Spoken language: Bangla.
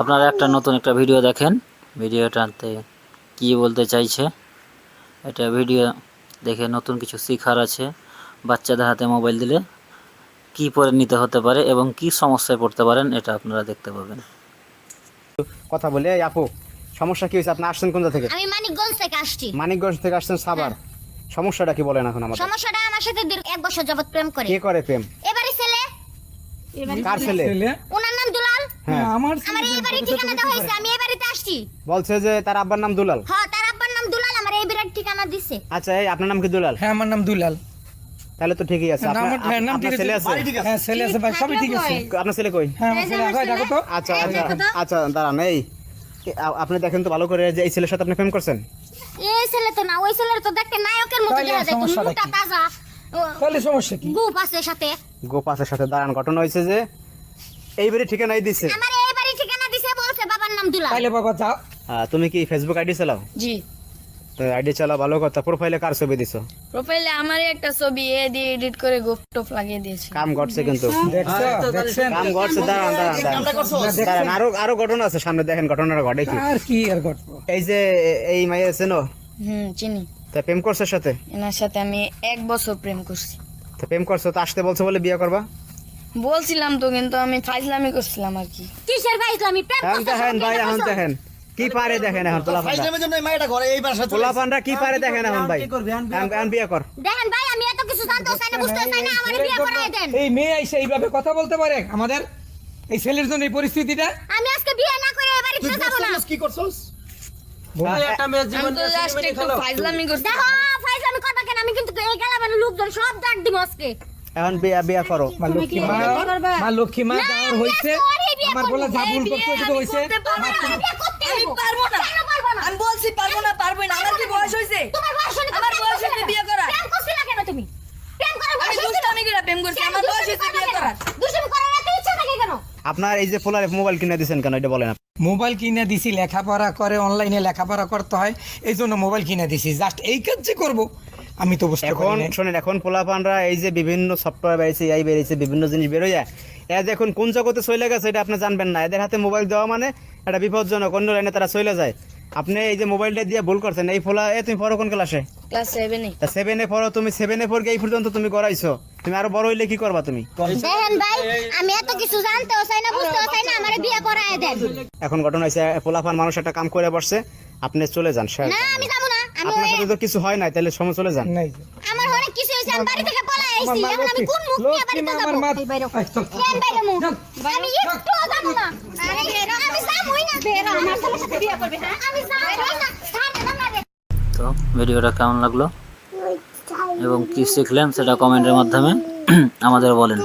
আপনারা একটা নতুন একটা ভিডিও দেখেন। ভিডিওটাতে কি বলতে চাইছে? এটা ভিডিও দেখে নতুন কিছু শিখার আছে। বাচ্চাদের হাতে মোবাইল দিলে কি পরে নিতে হতে পারে এবং কি সমস্যায় পড়তে পারেন এটা আপনারা দেখতে পাবেন। কথা বলে আপু সমস্যা কি হয়েছে? আপনি আসছেন কোন থেকে? আমি মানিকগঞ্জ থেকে আসছি। মানিকগঞ্জ থেকে আসছেন সাভার। সমস্যাটা কি বলেন এখন আমাদের? সমস্যাটা আমার সাথে এক বছর যাবত প্রেম করে। কে করে প্রেম? এবারে ছেলে? কার ছেলে? ওনার হ্যাঁ। আমার আমার এই বাড়ির ঠিকানা দেওয়া হয়েছে আমি এই বাড়িতে আসছি। বলছে যে তার আব্বার নাম দুলাল। হ্যাঁ তার আব্বার নাম দুলাল আমার এই বাড়ির ঠিকানা দিছে। আচ্ছা এই আপনার নাম কি দুলাল? হ্যাঁ আমার নাম দুলাল। তাহলে তো ঠিকই আছে। আপনার আমার- হ্যাঁ, নাম আপনার ঠিক ছেলে আছে। আছে? হ্যাঁ ছেলে আছে ভাই সবই ঠিক আছে। আপনার ছেলে কই? হ্যাঁ আমার ছেলে আগে দেখো তো। আচ্ছা আচ্ছা আচ্ছা দাঁড়ান এই আপনি দেখেন তো ভালো করে যে এই ছেলের সাথে আপনি প্রেম করছেন। এই ছেলে তো না ওই ছেলের তো দেখতে নায়কের মতো তাইলে দেখা যায় সমস্যাটা তাজা। তাহলে সমস্যা কি? গুপ আছে সাথে। গোপাসের সাথে। দাঁড়ান ঘটনা হয়েছে যে এইবারে ঠিকানাই দিছে। আমার এই বাড়ির ঠিকানা দিছে বলছে বাবার নাম দুলাল। তাইলে বাবা যাও। তুমি কি ফেসবুক আইডি চালাও? জি। তো আইডি চালাও ভালো কথা। প্রোফাইলে কার ছবি দিছো? প্রোফাইলে আমারই একটা ছবি এ দিয়ে এডিট করে গোপ টোপ লাগিয়ে দিয়েছি। কাম ঘটছে কিন্তু। দেখছ? দেখছেন? কাম ঘটছে দাঁড়ান দাঁড়ান দাঁড়ান। আরও আরও ঘটনা আছে সামনে দেখেন ঘটনাটা ঘটে কি আর কি আর ঘটবো এই যে এই মাইয়া চেনো? হুম চিনি। তা প্রেম করছে সাথে? এনার সাথে আমি এক বছর প্রেম করছি। তো প্রেম করছ তো আসতে বলছো বলে বিয়ে করবা? বলছিলাম তো কিন্তু আমি ফাইজলামি করছিলাম আর কি। কিসের ভাই আমি প্রেম এখন দেখেন ভাই এখন দেখেন কি পারে দেখেন এখন পোলাপানরা পোলাপানরা কি পারে দেখেন এখন ভাই? এখন- এখন বিয়ে কর। দেখেন ভাই আমি এত কিছু জানতে চাই না বুঝতে চাই না আমার বিয়ে করায় দেন। এই মেয়ে এসে এইভাবে কথা বলতে পারে? আমাদের এই ছেলের জন্য এই পরিস্থিতিটা? আমি আজকে বিয়ে না করে এ বাড়িতে যাব না। আমি তো জাস্ট একটু ফাইজলামি করছি। দেখো ফাইজ আমি করবা কেন? আমি কিন্তু এই গেলাম লোকজন সব ডাক দিব আজকে। এখন বিয়ে বিয়ে করো। মা লক্ষ্মী মা মা লক্ষ্মী মা না, যাওয়ার আমি হয়েছে। আমার বলে ভুল করতে বিয়ে হয়েছে। আমি পারব না। আমি আমি না। না? আমি বলছি পারব না পারব না। আমার কি বয়স তোমার আমার বয়স বিয়ে করার। প্রেম করছিলে কেন তুমি? প্রেম আমি বয়স করে প্রেম করছি। আমার বয়স বিয়ে? করার। দুষ্টামি করার এত ইচ্ছা থাকে কেন? আপনার এই যে মোবাইল কিনে দিয়েছেন কেন? এটা বলেন মোবাইল কিনে দিছি লেখাপড়া করে অনলাইনে লেখাপড়া করতে হয় এই জন্য মোবাইল কিনে দিছি। জাস্ট এই কাজ যে করব। আমি তো বুঝতে এখন। শোনেন এখন পোলাপানরা এই যে বিভিন্ন সফটওয়্যার বেরিয়েছে এই বেরিয়েছে বিভিন্ন জিনিস বেরোয় এরা এখন কোন জগতে চলে গেছে এটা আপনি জানবেন না। এদের হাতে মোবাইল দেওয়া মানে এটা বিপজ্জনক অন্য লাইনে তারা চলে যায়। আপনি এই যে মোবাইলটা দিয়ে ভুল করছেন এই ফোলা এ তুমি পড়ো কোন ক্লাসে ক্লাস সেভেনে তা সেভেনে পড়ো তুমি সেভেনে পড়ে এই পর্যন্ত তুমি গড়াইছো। তুমি আরও বড় হইলে কি করবা তুমি? দেখেন ভাই আমি এত কিছু জানতেও চাই না বুঝতেও চাই না আমার বিয়ে করায় দেন। এখন ঘটনা হয়েছে পোলাপান মানুষ একটা কাম করে বসছে আপনি চলে যান স্যার। না আমি যাব না। আমি আপনার সাথে তো কিছু হয় না তাহলে সময় চলে যান। নাই। আমার অনেক কিছু হয়েছে আমি বাড়ি থেকে পলাই আইছি। এখন আমি কোন মুখ নিয়ে বাড়িতে যাব? আমার মা- বাইরে কেন বাইরে মুখ আমি একটুও যাব না। আরে আমি যাবোই না। বেরা আমার সাথে বিয়ে করবে হ্যাঁ? আমি যাবোই না। ছাড় দেন না রে তো ভিডিওটা কেমন লাগল? এবং কি শিখলেন সেটা কমেন্টের মাধ্যমে আমাদের বলেন।